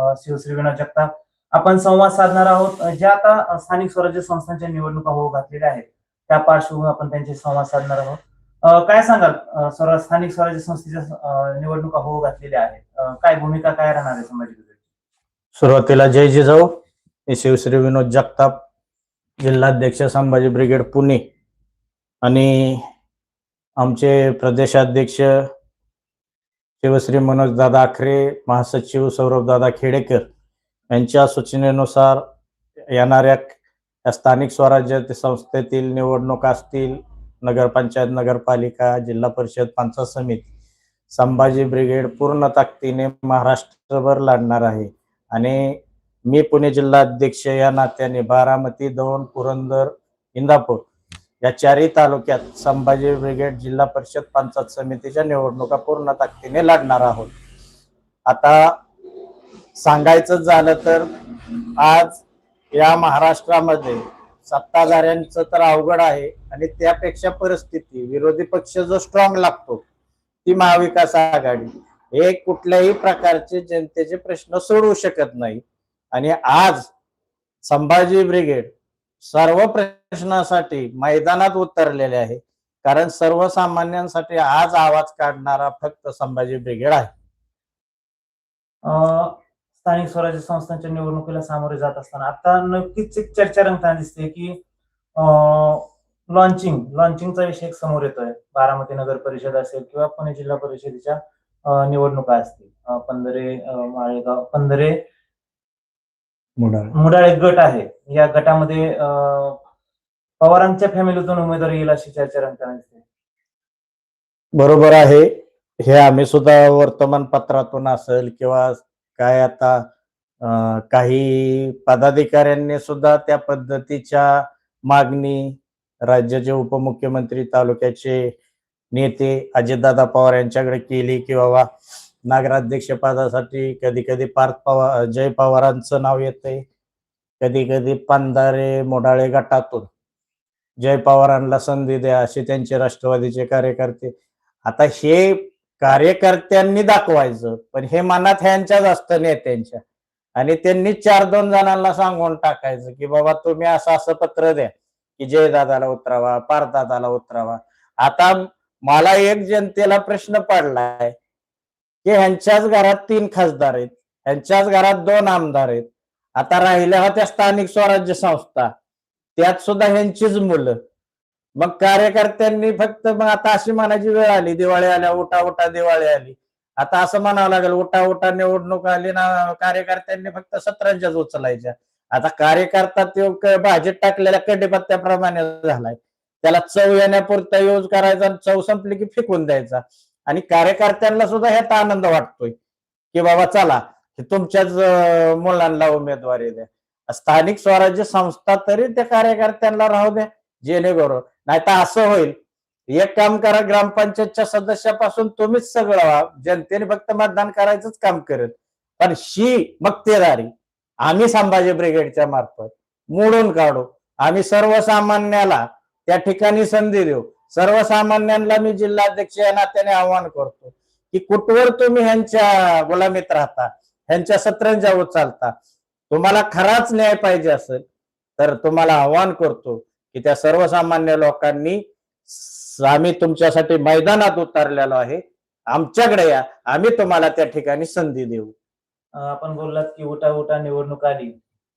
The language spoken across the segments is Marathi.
शिवश्री विनोद जगताप. आपण संवाद साधणार आहोत. ज्या आता स्थानिक स्वराज्य संस्थांच्या निवडणुका होऊ घातलेल्या आहेत त्या पार्श्वभूमीवर आपण त्यांचे संवाद साधणार आहोत. काय सांगाल? अ, स्थानिक स्वराज्य संस्थेच्या निवडणुका होऊ घातलेल्या आहेत. काय भूमिका काय राहणार आहे संभाजी सुरुवातीला जय जिजाऊ. मी शिवश्री विनोद जगताप जिल्हाध्यक्ष संभाजी ब्रिगेड पुणे. आणि आमचे प्रदेशाध्यक्ष शिवश्री मनोजदादा आखरे महासचिव सौरभदादा खेडेकर यांच्या सूचनेनुसार येणाऱ्या या स्थानिक स्वराज्य संस्थेतील निवडणुका असतील नगरपंचायत नगरपालिका जिल्हा परिषद पंचायत समिती संभाजी ब्रिगेड पूर्ण ताकदीने महाराष्ट्रभर लढणार आहे. आणि मी पुणे जिल्हा अध्यक्ष या नात्याने बारामती दौंड पुरंदर इंदापूर या चारही तालुक्यात संभाजी ब्रिगेड जिल्हा परिषद पंचायत समितीच्या निवडणुका पूर्ण ताकदीने लढणार आहोत. आता सांगायचं झालं तर आज या महाराष्ट्रामध्ये सत्ताधाऱ्यांचं तर अवघड आहे आणि त्यापेक्षा परिस्थिती विरोधी पक्ष जो स्ट्रॉंग लागतो ती महाविकास आघाडी. हे कुठल्याही प्रकारचे जनतेचे प्रश्न सोडवू शकत नाही. आणि आज संभाजी ब्रिगेड सर्व प्रश्नासाठी मैदानात उतरलेले आहे. कारण सर्वसामान्यांसाठी आज आवाज काढणारा फक्त संभाजी ब्रिगेड आहे. स्थानिक स्वराज्य संस्थांच्या निवडणुकीला सामोरे जात असताना आता नक्कीच एक चर्चा रंगताना दिसते की लॉन्चिंग लॉन्चिंगचा विषय एक समोर येतोय. बारामती नगर परिषद असेल किंवा पुणे जिल्हा परिषदेच्या निवडणुका असतील. पंधरे माळेगाव पंधरे मुडाळे. गट आहे. या गटामध्ये पवारांच्या फॅमिलीतून उमेदवार येईल अशी चर्चा रंगताना बरोबर आहे. हे आम्ही सुद्धा वर्तमानपत्रातून असेल किंवा काय आता काही पदाधिकाऱ्यांनी सुद्धा त्या पद्धतीच्या मागणी राज्याचे उपमुख्यमंत्री तालुक्याचे नेते अजितदादा पवार यांच्याकडे केली की बाबा नगराध्यक्ष पदासाठी कधी कधी पार्थ पवार जय पवारांचं नाव येतंय. कधी कधी पांधारे मोडाळे गटातून. जय पवारांना संधी द्या असे त्यांचे राष्ट्रवादीचे कार्यकर्ते. आता हे कार्यकर्त्यांनी दाखवायचं पण हे मनात ह्यांच्याच असतं नेत्यांच्या. आणि त्यांनी चार दोन जणांना सांगून टाकायचं की बाबा तुम्ही असं असं पत्र द्या की जयदादाला उतरावा पारदादाला उतरावा. आता मला एक जनतेला प्रश्न पडलाय की ह्यांच्याच घरात तीन खासदार आहेत. ह्यांच्याच घरात दोन आमदार आहेत. आता राहिल्या होत्या स्थानिक स्वराज्य संस्था. त्यात सुद्धा ह्यांचीच मुलं. मग कार्यकर्त्यांनी फक्त मग आता अशी म्हणायची वेळ आली. दिवाळी आल्या उठा उठा दिवाळी आली. आता असं म्हणावं लागेल उठा उठा निवडणूक आली ना कार्यकर्त्यांनी फक्त सतरांच्याच उचलायच्या. आता कार्यकर्ता तो भाजीत टाकलेल्या कडीपत्त्याप्रमाणे झालाय. त्याला चव येण्यापुरता यूज करायचा आणि चव संपली की फेकून द्यायचा. आणि कार्यकर्त्यांना सुद्धा ह्यात आनंद वाटतोय की बाबा चला हे तुमच्याच मुलांना उमेदवारी द्या. स्थानिक स्वराज्य संस्था तरी त्या कार्यकर्त्यांना राहू द्या जेणेकरून नाही तर असं होईल एक काम करा ग्रामपंचायतच्या सदस्यापासून तुम्हीच सगळं व्हा जनतेने फक्त मतदान करायचंच काम करत पण शी मक्तेदारी आम्ही संभाजी ब्रिगेडच्या मार्फत मोडून काढू. आम्ही सर्वसामान्याला त्या ठिकाणी संधी देऊ. सर्वसामान्यांना मी जिल्हाध्यक्ष या नात्याने आवाहन करतो की कुठवर तुम्ही ह्यांच्या गुलामीत राहता ह्यांच्या सत्रांच्या चालता तुम्हाला खराच न्याय पाहिजे असेल तर तुम्हाला आवाहन करतो की त्या सर्वसामान्य लोकांनी आम्ही तुमच्यासाठी मैदानात उतरलेलो आहे आमच्याकडे या आम्ही तुम्हाला त्या ठिकाणी संधी देऊ. आपण बोललात की उठा उठा निवडणूक आली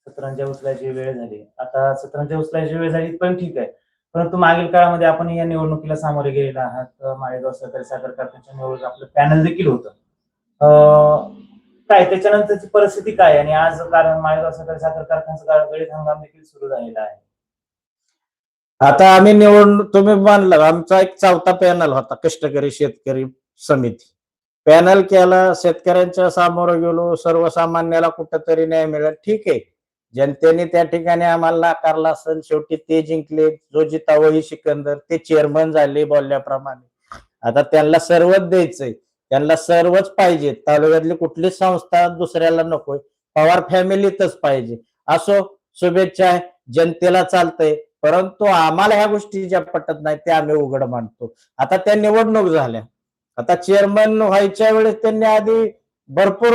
सत्रांच्या उचलायची वेळ झाली. आता सत्रांच्या उचलायची वेळ झाली पण ठीक आहे. परंतु मागील काळामध्ये आपण या निवडणुकीला सामोरे गेलेला आहात. माळेगाव सहकारी साखर कारखान्याच्या निवडणूक आपलं पॅनल देखील होतं. काय त्याच्यानंतरची परिस्थिती काय? आणि आज कारण माळेगाव सहकारी साखर कारखान्याचा गळीत हंगाम देखील सुरू झालेला आहे. आता आम्ही निवडणूक तुम्ही मानलं आमचा एक चौथा पॅनल होता कष्टकरी शेतकरी समिती. पॅनल केला शेतकऱ्यांच्या सामोरं गेलो सर्वसामान्याला कुठंतरी न्याय मिळेल. ठीक आहे. जनतेने त्या ठिकाणी आम्हाला नाकारला असेल शेवटी ते जिंकले. जो जिता वही सिकंदर ते चेअरमन झाले बोलल्याप्रमाणे. आता त्यांना सर्वच द्यायचंय. त्यांना सर्वच पाहिजे. तालुक्यातली कुठलीच संस्था दुसऱ्याला नकोय. पवार फॅमिलीतच पाहिजे. असो शुभेच्छा आहे. जनतेला चालतंय. परंतु आम्हाला ह्या गोष्टी ज्या पटत नाही त्या आम्ही उघड मानतो आता त्या निवडणूक झाल्या. आता चेअरमन व्हायच्या वेळेस त्यांनी आधी भरपूर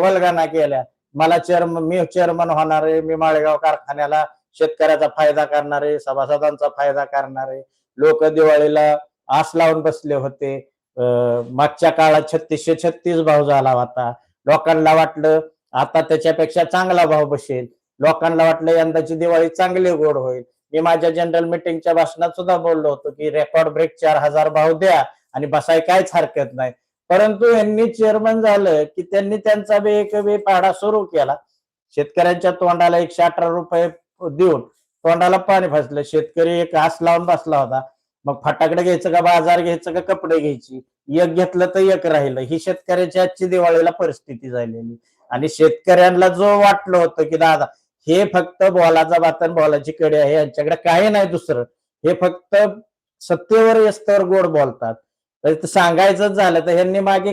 वलगाना केल्या. मला चेअरमन मी चेअरमन होणार आहे मी माळेगाव कारखान्याला शेतकऱ्याचा फायदा करणार आहे सभासदांचा फायदा करणार आहे. लोक दिवाळीला आस लावून बसले होते. मागच्या काळात छत्तीसशे छत्तीस भाव झाला होता. लोकांना वाटलं आता त्याच्यापेक्षा चांगला भाव बसेल. लोकांना वाटलं यंदाची दिवाळी चांगली गोड होईल. मी माझ्या जनरल मिटिंगच्या भाषणात सुद्धा बोललो होतो की रेकॉर्ड ब्रेक चार हजार भाव द्या आणि बसाय काहीच हरकत नाही. परंतु यांनी चेअरमन झालं की त्यांनी त्यांचा बी एक बे पाडा सुरू केला. शेतकऱ्यांच्या तोंडाला एकशे अठरा रुपये देऊन तोंडाला पाणी फसलं. शेतकरी एक हास लावून बसला होता. मग फटाकडे घ्यायचं का बाजार घ्यायचं का कपडे घ्यायची? एक घेतलं तर एक राहिलं. ही शेतकऱ्याची आजची दिवाळीला परिस्थिती झालेली. आणि शेतकऱ्यांना जो वाटलं होतं की दादा हे फक्त बॉलाचा बातन बॉलाची कडे आहे. यांच्याकडे काही नाही दुसरं. हे फक्त सत्तेवर येस्तवर गोड बोलतात. तर सांगायचं झालं तर ह्यांनी मागे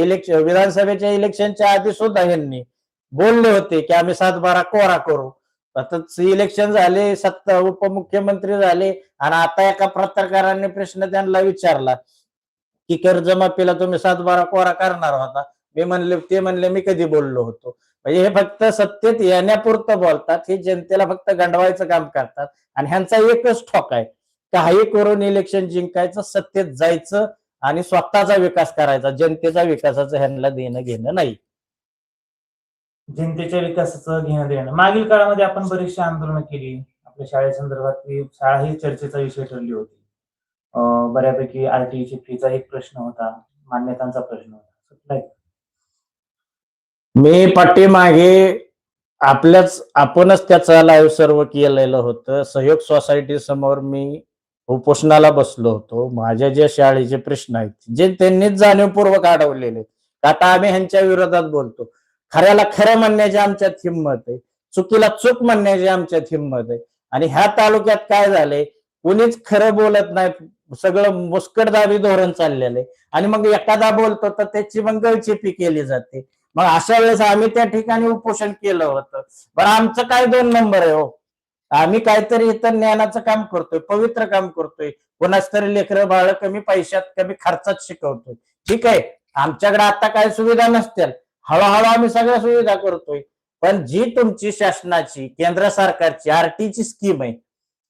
इलेक्शन विधानसभेच्या इलेक्शनच्या आधी सुद्धा ह्यांनी बोलले होते की आम्ही सात बारा कोरा करू. आता इलेक्शन झाले सत्ता उपमुख्यमंत्री झाले आणि आता एका पत्रकारांनी प्रश्न त्यांना विचारला की कर्जमाफीला तुम्ही सात बारा कोरा करणार होता. मी म्हणले ते म्हणले मी कधी बोललो होतो. म्हणजे हे फक्त सत्तेत येण्यापुरतं बोलतात हे जनतेला फक्त गंडवायचं काम करतात आणि ह्यांचा एकच ठोक आहे. काही करून इलेक्शन जिंकायचं सत्तेत जायचं आणि स्वतःचा विकास करायचा. जनतेचा विकासाचं ह्यांना देणं घेणं नाही. जनतेच्या विकासाचं घेणं देणं. मागील काळामध्ये आपण बरीचशी आंदोलनं केली. आपल्या शाळेसंदर्भात ती शाळा ही चर्चेचा विषय ठरली होती. बऱ्यापैकी आरटीईची फीचा एक प्रश्न होता. मान्यतांचा प्रश्न होता. मी पाठीमागे आपल्याच आपणच त्याचा लाईव्ह सर्व केलेलं होतं. सहयोग सोसायटी समोर मी उपोषणाला बसलो होतो. माझ्या जे शाळेचे प्रश्न आहेत जे त्यांनीच जाणीवपूर्वक अडवलेले आता आम्ही ह्यांच्या विरोधात बोलतो. खऱ्याला खरं म्हणण्याची आमच्यात हिंमत आहे. चुकीला चूक म्हणण्याची आमच्यात हिंमत आहे. आणि ह्या तालुक्यात काय झालंय? कुणीच खरं बोलत नाही सगळं मुस्कटदाबी धोरण चाललेलं आहे. आणि मग एखादा बोलतो तर त्याची मग गळचेपी केली जाते. मग अशा वेळेस आम्ही त्या ठिकाणी उपोषण केलं होतं. बरं आमचं काय दोन नंबर आहे हो? आम्ही काहीतरी इतर ज्ञानाचं काम करतोय पवित्र काम करतोय. कोणाच तरी लेकरं बाळ कमी पैशात कमी खर्चात शिकवतोय. ठीक आहे? आमच्याकडे आता काय सुविधा नसतील. हळूहळू आम्ही सगळ्या सुविधा करतोय. पण जी तुमची शासनाची केंद्र सरकारची आरटीची स्कीम आहे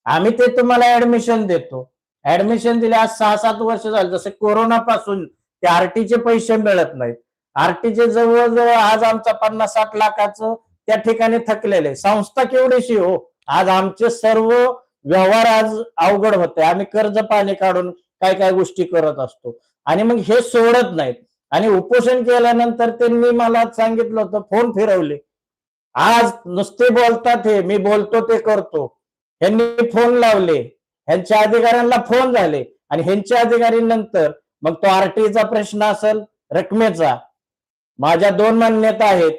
आम्ही ते तुम्हाला ऍडमिशन देतो. ऍडमिशन दिले आज सहा सात वर्ष झाले. जसे कोरोना पासून ते आरटीचे पैसे मिळत नाहीत. आरटीचे जवळजवळ आज आमचा पन्नास साठ लाखाचं त्या ठिकाणी थकलेले संस्था केवढीशी हो. आज आमचे सर्व व्यवहार आज अवघड होते आम्ही कर्ज पाणी काढून काय काय गोष्टी करत असतो. आणि मग हे सोडत नाहीत. आणि उपोषण केल्यानंतर त्यांनी मला सांगितलं होतं फोन फिरवले. आज नुसते बोलतात हे मी बोलतो ते करतो. ह्यांनी फोन लावले. ह्यांच्या अधिकाऱ्यांना फोन झाले. आणि ह्यांच्या अधिकारी नंतर मग तो आरटीचा प्रश्न असेल रकमेचा. माझ्या दोन मान्यता आहेत.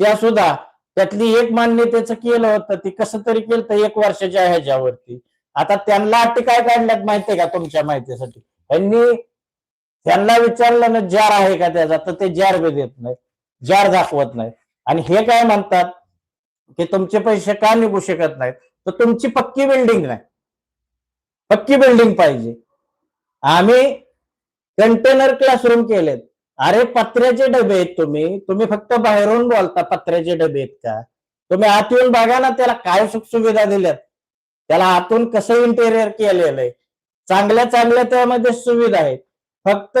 त्या सुद्धा त्यातली एक मान्यतेचं केलं होतं ती कसं तरी केलं तर एक वर्षाच्या ह्याच्यावरती. आता त्यांना अटी काय काढल्यात माहितीये का तुमच्या माहितीसाठी? त्यांनी त्यांना विचारलं ना जार आहे का त्याचा? तर ते जार बी देत नाही जार दाखवत नाही आणि हे काय म्हणतात की तुमचे पैसे का निघू शकत नाहीत? तर तुमची पक्की बिल्डिंग नाही. पक्की बिल्डिंग पाहिजे. आम्ही कंटेनर क्लासरूम केलेत. अरे पत्र्याचे डबे आहेत तुम्ही. तुम्ही फक्त बाहेरून बोलता पत्र्याचे डबे आहेत का? तुम्ही आत येऊन बघा ना त्याला काय सुख सुविधा दिल्यात. त्याला आतून कसं इंटेरियर केलेलं आहे. चांगल्या चांगल्या त्यामध्ये सुविधा आहेत. फक्त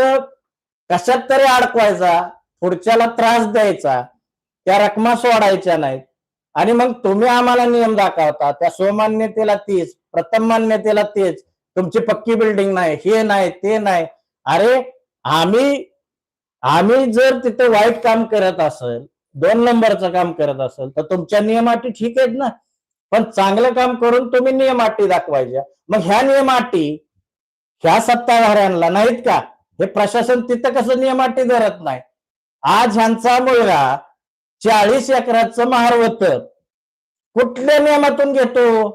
कशात तरी अडकवायचा पुढच्याला त्रास द्यायचा त्या रकमा सोडायच्या नाहीत. आणि मग तुम्ही आम्हाला नियम दाखवता त्या स्वमान्यतेला तीच प्रथम मान्यतेला तेच. तुमची पक्की बिल्डिंग नाही हे नाही ते नाही. अरे आम्ही आम्ही जर तिथे वाईट काम करत असेल दोन नंबरचं काम करत असेल तर तुमच्या नियमाटी ठीक आहेत ना? पण चांगलं काम करून तुम्ही नियमाटी दाखवायच्या. मग ह्या नियमाटी ह्या सत्ताधाऱ्यांना नाहीत का? हे प्रशासन तिथं कसं नियमाटी धरत नाही? आज ह्यांचा मुलगा चाळीस एकराचं महारवत कुठल्या नियमातून घेतो?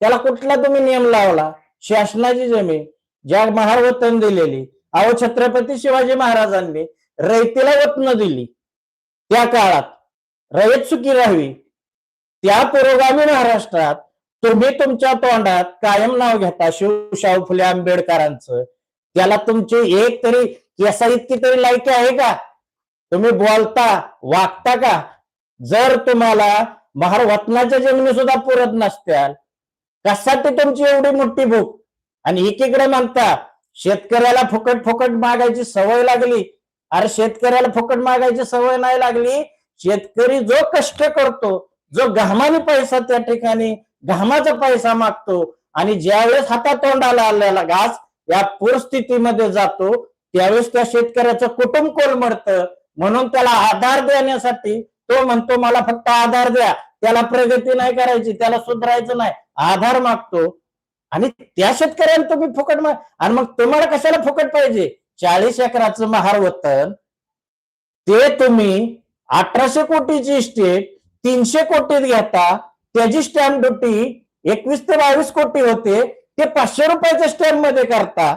त्याला कुठला तुम्ही नियम लावला? शासनाची जमीन ज्या महारवतन दिलेली. अहो छत्रपती शिवाजी महाराजांनी रयतेला वतन दिली. त्या काळात रयत सुखी राहावी. त्या पुरोगामी महाराष्ट्रात तुम्ही तुमच्या तोंडात कायम नाव घेता शिवशाहू फुले आंबेडकरांचं. त्याला तुमची एक तरी केसा इतकी तरी लायकी आहे का? तुम्ही बोलता वागता का? जर तुम्हाला महार वतनाच्या जमिनी सुद्धा पुरत नसत्याल कशासाठी तुमची एवढी मोठी भूक? आणि एकीकडे म्हणता शेतकऱ्याला फुकट फुकट मागायची सवय लागली. अरे शेतकऱ्याला फुकट मागायची सवय नाही लागली. शेतकरी जो कष्ट करतो जो घामाने पैसा त्या ठिकाणी घामाचा पैसा मागतो आणि ज्यावेळेस हातातोंडाला आलेला घास या पूरस्थितीमध्ये जातो त्यावेळेस त्या शेतकऱ्याचं कुटुंब कोलमडतं. म्हणून त्याला आधार देण्यासाठी तो म्हणतो मला फक्त आधार द्या. त्याला प्रगती नाही करायची त्याला सुधारायचं नाही. आधार मागतो. आणि त्या शेतकऱ्याला तुम्ही फुकट आणि मग तुम्हाला कशाला फुकट पाहिजे? चाळीस एकराचं महार वतन ते तुम्ही अठराशे कोटीची इस्टेट तीनशे कोटीत घेता त्याची स्टॅम्प ड्युटी एकवीस ते बावीस कोटी होते ते पाचशे रुपयाच्या स्टॅम्पमध्ये करता.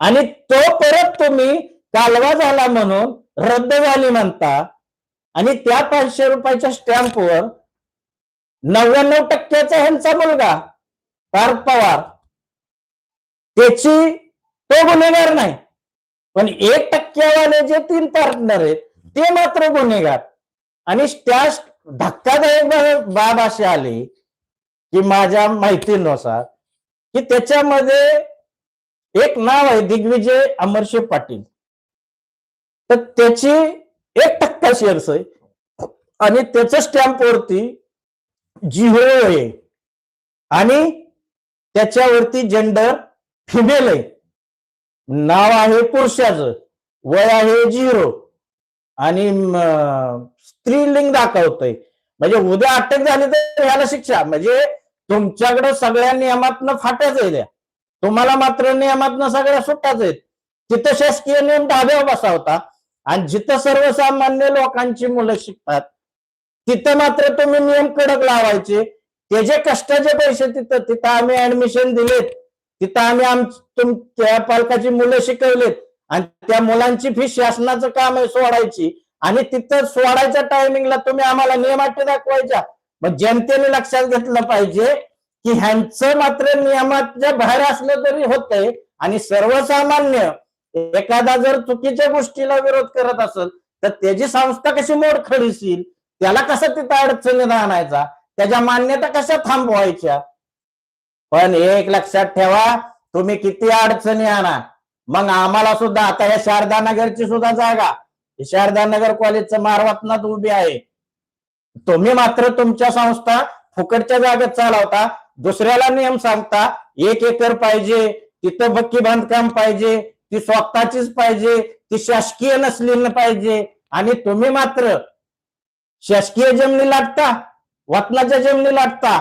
आणि तो परत तुम्ही कालवा झाला म्हणून रद्द झाली म्हणता. आणि त्या पाचशे रुपयाच्या स्टॅम्पवर नव्याण्णव टक्क्याचा ह्यांचा मुलगा पार्थ पवार. त्याची तो गुन्हेगार नाही. पण एक टक्क्यावाले जे तीन पार्टनर आहेत ते मात्र गुन्हेगार. आणि त्या धक्कादायक बाब असे आले की माझ्या माहितीनुसार की त्याच्यामध्ये एक नाव आहे दिग्विजय अमरशे पाटील. तर त्याची एक टक्का शेअर्स आहे. आणि त्याच्या स्टॅम्पवरती जिहो आहे. आणि त्याच्यावरती जेंडर फिमेल आहे. नाव आहे पुरुषाचं वय आहे झिरो आणि स्त्रीलिंग दाखवतोय. म्हणजे उद्या अटक झाली तर ह्याला शिक्षा. म्हणजे तुमच्याकडे सगळ्या नियमातनं फाट्याच आहे त्या तुम्हाला मात्र नियमातनं सगळ्या सुट्टाच आहेत. तिथं शासकीय नियम टाबसा होता. आणि जिथं सर्वसामान्य लोकांची मुलं शिकतात तिथं मात्र तुम्ही नियम कडक लावायचे. त्याचे कष्टाचे पैसे तिथं तिथं आम्ही ऍडमिशन दिलेत. तिथं आम्ही आम तुमच्या पालकाची मुलं शिकवलेत. आणि त्या मुलांची फी शासनाचं काम आहे सोडायची. आणि तिथं सोडायच्या टायमिंगला तुम्ही आम्हाला नियमाटी दाखवायच्या. मग जनतेने लक्षात घेतलं पाहिजे की ह्यांचं मात्र नियमाच्या बाहेर असलं तरी होतंय. आणि सर्वसामान्य एखादा जर चुकीच्या गोष्टीला विरोध करत असेल तर त्याची संस्था कशी मोड खडीशील त्याला कसं तिथं अडचणीत आणायचा? त्याच्या मान्यता कशा थांबवायच्या? पण एक लक्षात ठेवा तुम्ही किती अडचणी आणा. मग आम्हाला सुद्धा आता या शारदा नगरची सुद्धा जागा. शारदानगर शारदा नगर कॉलेजचं मारवातनात उभी आहे. तुम्ही मात्र तुमच्या संस्था फुकटच्या जागेत चालवता. दुसऱ्याला नियम सांगता एक एकर पाहिजे तिथं बक्की बांधकाम पाहिजे ती स्वतःचीच पाहिजे ती शासकीय नसली पाहिजे. आणि तुम्ही मात्र शासकीय जमिनी लागता वतनाच्या जमिनी लाटता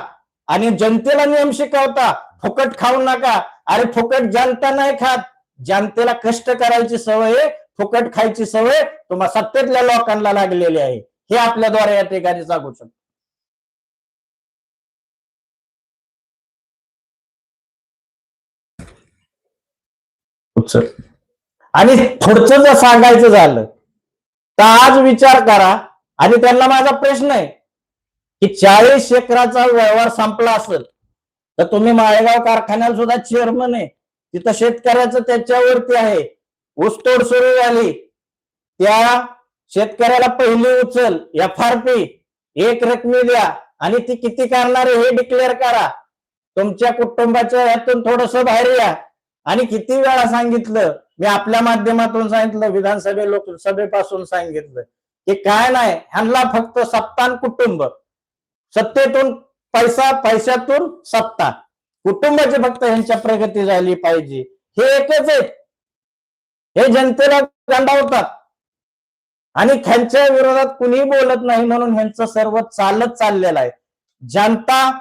आणि जनतेला नियम शिकवता फुकट खाऊ नका. अरे फुकट जनता नाही खात. जनतेला कष्ट करायची सवय फुकट खायची सवय तुम्हा सत्तेतल्या लोकांना लागलेली आहे. हे आपल्याद्वारे या ठिकाणी सांगू शकतो. आणि पुढचं जर सांगायचं झालं तर आज विचार करा. आणि त्यांना माझा प्रश्न आहे. की चाळीस एकराचा व्यवहार संपला असेल तर तुम्ही माळेगाव कारखान्याला सुद्धा चेअरमन आहे. तिथं शेतकऱ्याचं त्याच्यावरती आहे. ऊसतोड सुरू झाली. त्या शेतकऱ्याला पहिली उचल एफ आर पी एक रकमी द्या आणि ती किती करणार आहे हे डिक्लेअर करा. तुमच्या कुटुंबाच्या यातून थोडस बाहेर या. आणि किती वेळा सांगितलं मी आपल्या माध्यमातून सांगितलं विधानसभे लोकसभेपासून सांगितलं की काय नाही ह्यांना फक्त सप्तान कुटुंब. सत्तेतून पैसा पैशातून सत्ता. कुटुंबाची फक्त यांच्या प्रगती झाली पाहिजे. हे एकच आहे. हे जनतेला गंडावतात आणि ह्यांच्या विरोधात कुणी बोलत नाही म्हणून ह्यांचं सर्व चालत चाललेलं आहे. जनता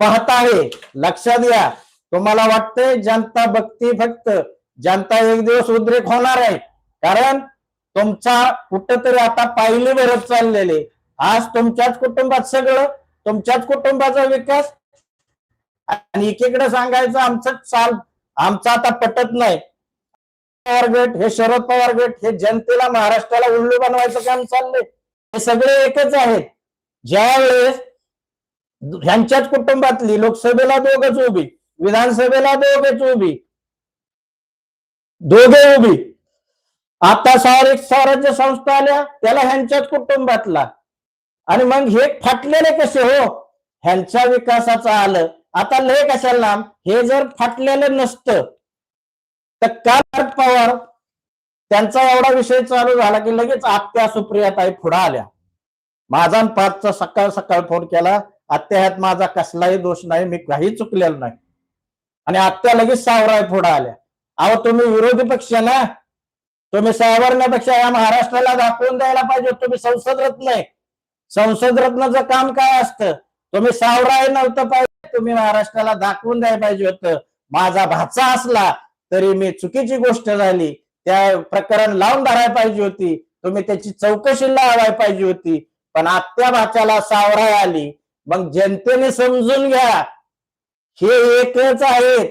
पाहत आहे. लक्षात घ्या. तुम्हाला वाटतंय जनता बघती फक्त. जनता एक दिवस उद्रेक होणार आहे. कारण तुमचा कुठंतरी आता पायली भरत चाललेले. आज तुमच्याच कुटुंबात सगळं तुमच्याच कुटुंबाचा विकास. आणि एकीकडे सांगायचं आमचं चाल आमचं आता पटत नाही. पवार गट हे शरद पवार गट हे जनतेला महाराष्ट्राला उल्लू बनवायचं काम चाललंय. हे सगळे एकच आहेत. ज्यावेळेस ह्यांच्याच कुटुंबातली लोकसभेला दोघच उभी विधानसभेला दोघच उभी दोघे उभी. आता सार स्वराज्य संस्था आल्या त्याला ह्यांच्याच कुटुंबातला. आणि मग हे फाटलेले कसे हो? ह्यांच्या विकासाचं आलं. आता लय कशाला लांब? हे जर फाटलेलं नसतं तर का शरद पवार त्यांचा एवढा विषय चालू झाला की लगेच आत्या सुप्रियाताई पुढे आल्या. माझा पाचचा सकाळ सकाळ फोन केला आत्या ह्यात माझा कसलाही दोष नाही मी काही चुकलेलो नाही. आणि आत्या लगेच सावराय पुढे आल्या. अहो तुम्ही विरोधी पक्ष ना. तुम्ही सावरण्यापेक्षा या महाराष्ट्राला दाखवून द्यायला पाहिजे तुम्ही संसद रत्न आहे. संसद रत्नाचं काम काय असतं? तुम्ही सावराय नव्हतं पाहिजे. तुम्ही महाराष्ट्राला दाखवून द्यायला पाहिजे होतं. माझा भाचा असला तरी मी चुकीची गोष्ट झाली. त्या प्रकरण लावून धरायला पाहिजे होती. तुम्ही त्याची चौकशी लावायला पाहिजे होती. पण आत्या भाच्याला सावराय आली. मग जनतेने समजून घ्या. हे एकच आहेत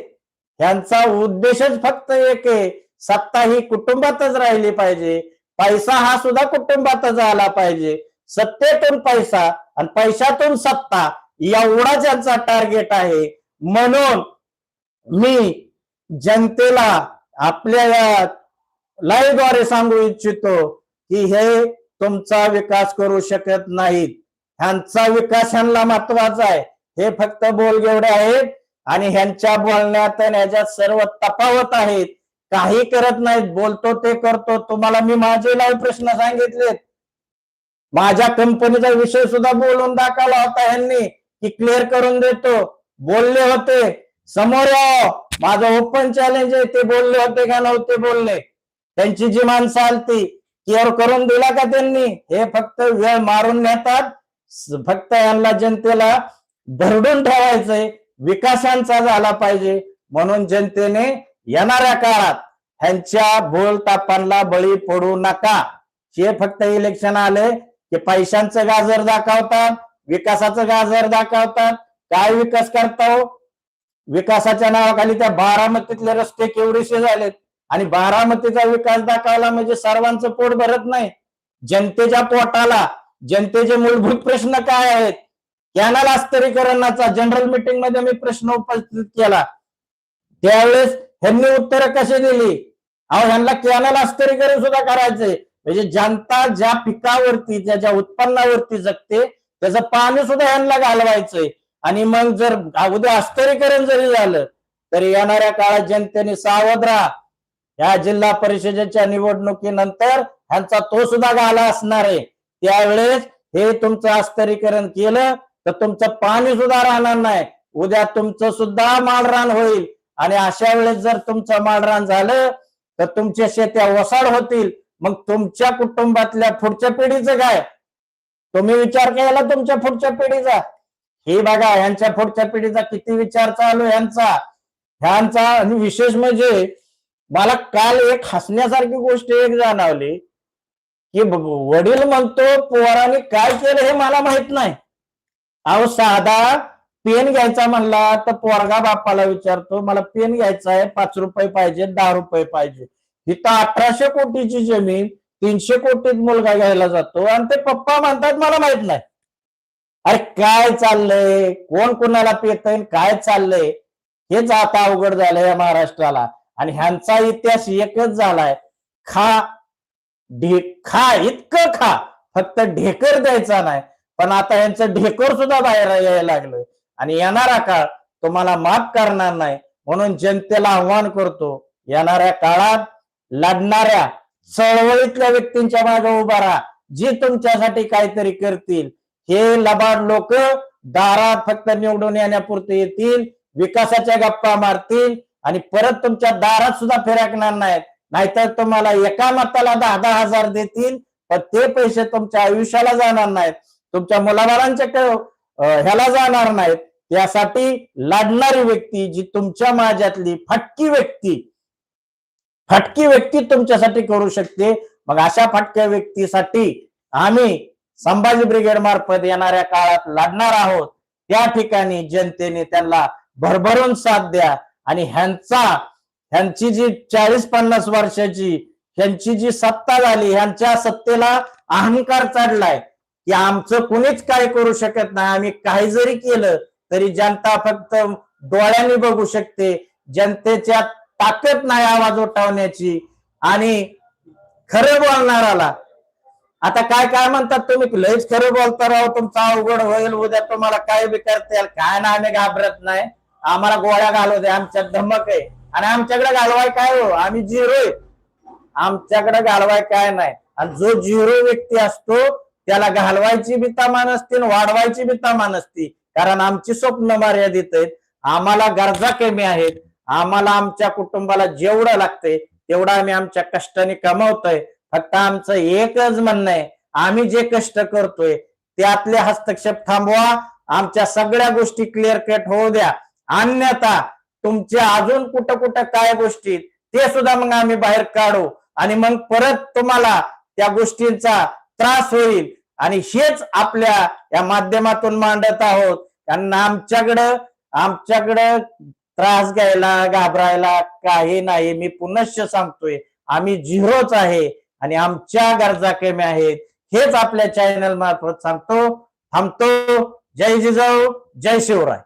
ह्यांचा उद्देशच फक्त एक आहे. सत्ता ही कुटुंबातच राहिली पाहिजे. पैसा हा सुद्धा कुटुंबातच आला पाहिजे. सत्तेतून पैसा आणि पैशातून सत्ता एवढा त्यांचा टार्गेट आहे. म्हणून मी जनतेला आपल्या या लाईव्हद्वारे सांगू इच्छितो की हे तुमचा विकास करू शकत नाहीत. ह्यांचा विकास ह्यांना महत्त्वाचा आहे. हे फक्त बोलगेवडे आहेत आणि ह्यांच्या बोलण्यात ह्याच्यात सर्व तफावत आहेत. काही करत नाहीत. बोलतो ते करतो. तुम्हाला मी माझे लाईव्ह प्रश्न सांगितलेत. माझ्या कंपनीचा विषय सुद्धा बोलून दाखवला होता ह्यांनी की क्लिअर करून देतो. बोलले होते. समोर या माझं ओपन चॅलेंज आहे. ते बोलले होते का नव्हते बोलले. त्यांची जी माणसं आलती क्लिअर करून दिला का त्यांनी? हे फक्त वेळ मारून नेतात. फक्त यांना जनतेला धरडून ठेवायचंय. विकासांचा झाला पाहिजे. म्हणून जनतेने येणाऱ्या काळात ह्यांच्या बोलतापांना बळी पडू नका. हे फक्त इलेक्शन आले ते पैशांचं गाजर दाखवतात विकासाचं गाजर दाखवतात. काय विकास करता हो? विकासाच्या नावाखाली त्या बारामतीतले रस्ते केवढेसे झालेत. आणि बारामतीचा विकास दाखवला म्हणजे सर्वांचं पोट भरत नाही. जनतेच्या पोटाला जनतेचे मूलभूत प्रश्न काय आहेत? कॅनल अस्तरीकरणाचा जनरल मीटिंगमध्ये मी प्रश्न उपस्थित केला. त्यावेळेस ह्यांनी उत्तरं कशी दिली? अहो ह्यांना कॅनल अस्तरीकरण सुद्धा करायचंय. म्हणजे जनता ज्या पिकावरती ज्या ज्या उत्पन्नावरती जगते त्याचं पाणी सुद्धा ह्यांना घालवायचंय. आणि मग जर उद्या अस्तरीकरण जरी झालं तरी येणाऱ्या काळात जनतेने सावध राहा. या जिल्हा परिषदेच्या निवडणुकीनंतर ह्यांचा तो सुद्धा गाला असणार आहे. त्यावेळेस हे तुमचं अस्तरीकरण केलं तर तुमचं पाणी सुद्धा राहणार नाही. उद्या तुमचं सुद्धा माळरान होईल. आणि अशा वेळेस जर तुमचं माळरान झालं तर तुमच्या शेत्या वसाड होतील. मग तुमच्या कुटुंबातल्या पुढच्या पिढीचं काय? तुम्ही विचार केला तुमच्या पुढच्या पिढीचा? हे बघा यांच्या पुढच्या पिढीचा किती विचार चालू यांचा? ह्यांचा आणि विशेष म्हणजे मला काल एक हसण्यासारखी गोष्ट एक जाणवली की वडील म्हणतो पोराने काय केलं हे मला माहीत नाही. अहो साधा पेन घ्यायचा म्हणला तर पोरगा बाप्पाला विचारतो मला पेन घ्यायचा आहे पाच रुपये पाहिजे दहा रुपये पाहिजे इथं अठराशे कोटीची जमीन तीनशे कोटीत मुलगा घ्यायला जातो आणि ते पप्पा म्हणतात मला माहीत नाही. अरे काय चाललंय? कोण कोणाला पेत काय चाललंय? हेच आता अवघड झालंय या महाराष्ट्राला. आणि ह्यांचा इतिहास एकच झालाय. खा ढे खा इतकं खा. फक्त ढेकर द्यायचा नाही. पण आता यांचं ढेकर सुद्धा बाहेर यायला लागलं. आणि येणारा काळ तुम्हाला माफ करणार नाही. म्हणून जनतेला आव्हान करतो येणाऱ्या काळात लढणाऱ्या चळवळीतल्या व्यक्तींच्या मागे उभा राहा. जी तुमच्यासाठी काहीतरी करतील हे लबाड लोक दारात फक्त निवडून येण्यापुरते येतील विकासाच्या गप्पा मारतील आणि परत तुमच्या दारात सुद्धा फिरकणार नाहीत. नाहीतर तुम्हाला एका मताला दहा दहा हजार देतील पण ते पैसे तुमच्या आयुष्याला जाणार नाहीत. तुमच्या मुलाबाळांच्या ह्याला जाणार नाहीत. यासाठी लढणारी व्यक्ती जी तुमच्या माझ्यातली फटकी व्यक्ती फटकी व्यक्ती तुमच्यासाठी करू शकते. मग अशा फटक्या व्यक्तीसाठी आम्ही संभाजी ब्रिगेड मार्फत येणाऱ्या काळात लढणार आहोत. त्या ठिकाणी जनतेने त्यांना भरभरून साथ द्या. आणि ह्यांचा ह्यांची जी चाळीस पन्नास वर्षाची ह्यांची जी सत्ता झाली ह्यांच्या सत्तेला अहंकार चढलाय की आमचं कुणीच काय करू शकत नाही. आम्ही काही जरी केलं तरी जनता फक्त डोळ्यांनी बघू शकते. जनतेच्या ताकद नाही आवाज उठवण्याची. आणि खरं बोलणाराला आता काय काय म्हणतात तुम्ही? लयच खरं बोलता राहो तुमचा अवघड होईल उद्या तुम्हाला काय बी करता येईल. काय ना आम्ही घाबरत नाही. आम्हाला गोळ्या घालू दे आमच्यात धमक आहे. आणि आमच्याकडे घालवाय काय हो? आम्ही झिरो आहे. आमच्याकडे घालवाय काय नाही. आणि जो झिरो व्यक्ती असतो त्याला घालवायची बी तमा नसते आणि वाढवायची बी तमा नसती कारण आमची स्वप्न मर्यादित आहेत. आम्हाला गरजा कमी आहेत. आम्हाला आमच्या कुटुंबाला जेवढं लागतंय तेवढं आम्ही आमच्या कष्टाने कमवतोय. फक्त आमचं एकच म्हणणं आहे आम्ही जे कष्ट करतोय त्यातले हस्तक्षेप थांबवा. आमच्या सगळ्या गोष्टी क्लिअर कट होऊ द्या. अन्यथा तुमच्या अजून कुठं कुठं काय गोष्टी ते सुद्धा मग आम्ही बाहेर काढू. आणि मग परत तुम्हाला त्या गोष्टींचा त्रास होईल. आणि हेच आपल्या या माध्यमातून मांडत आहोत. कारण आमच्याकडं आमच्याकडं त्रास घ्यायला घाबरायला काही नाही. मी पुनश्च सांगतोय आम्ही झिरोच आहे आणि आमच्या गरजा कमी आहेत. हेच आपल्या चॅनल मार्फत सांगतो. थांबतो. जय जिजाऊ जय शिवराय.